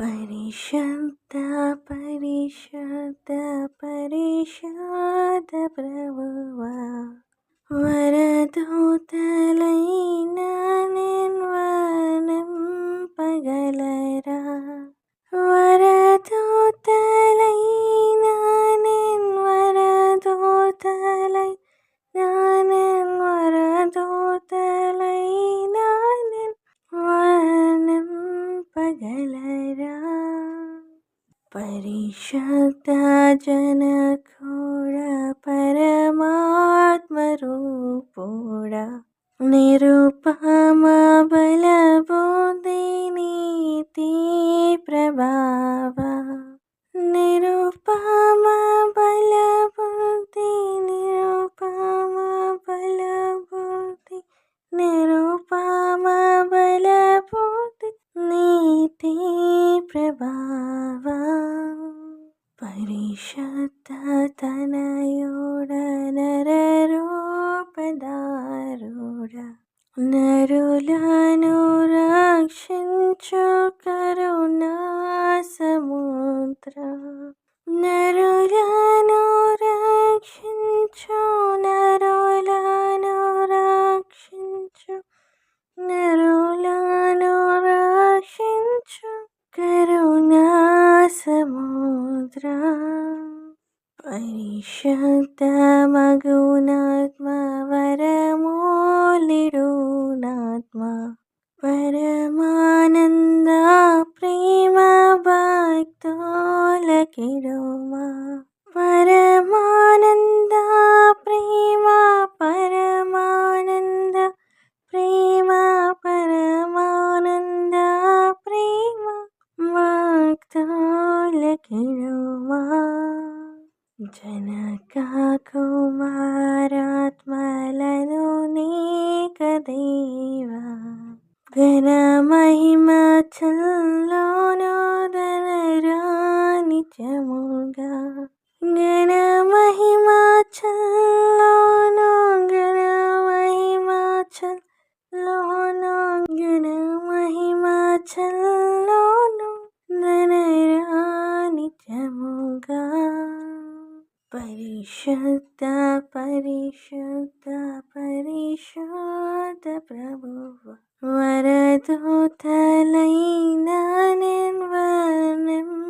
పరిశుద్ధ పరిశుద్ధ పరిశుద్ధ ప్రభువా వరదూతలైన నిర్వాణం పగలరా. వరదూతలైన నిర్వరదూతలై నానన్ వరదూతలైన నానన్ వనం పగలరా. పరిశుద్ధ జనకూడ పరమాత్మ రూపుడా నిరుపమ బలబోధి నీతి നീതി പ്രഭാവ പരിശുദ്ധ തനയോടനരൂപദാരൂഢ നരുലനുരക്ഷിച്ചു പരിശുദ്ധ മകുനാത്മവരമോലിടൂനാത്മാ. പരമാനന്ദ പ്രേമ ഭക്തോലകിടുമ പരമാനന്ദ പ്രേമ പരമാനന്ദ പ്രേമ പരമാനന്ദ പ്രേമ ഭക്തോലകിട జనక కుమారాత్మలను నీక దేవా ఘన మహిమ చల్లోను నిత్యముగా ఘన మహిమ చల్లో పరిశుద్ధ పరిశుద్ధ పరిశుద్ధ ప్రభువ. వరదూతలైన నిర్వనం